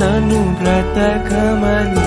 నన్ను బ్రతకమని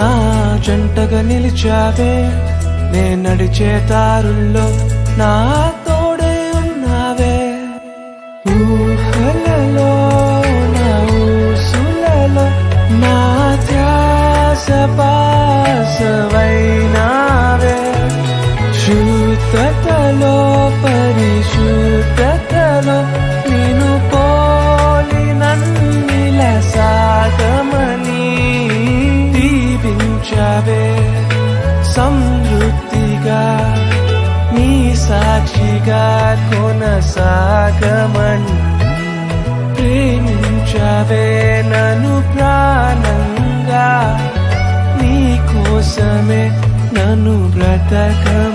నా జంటగా నిలిచావే. నే నడిచే దారుల్లో నా తోడే ఉన్నావే. ఊహలలో నా ఊసులలో నా ధ్యాస పాసవైనావే. శుద్ధతలో నావే సమృద్ధిగా నీ సాక్షిగా కొనసాగమని ప్రేమించవే నన్ను ప్రాణంగా నీ కోసమే నన్ను బ్రతకమని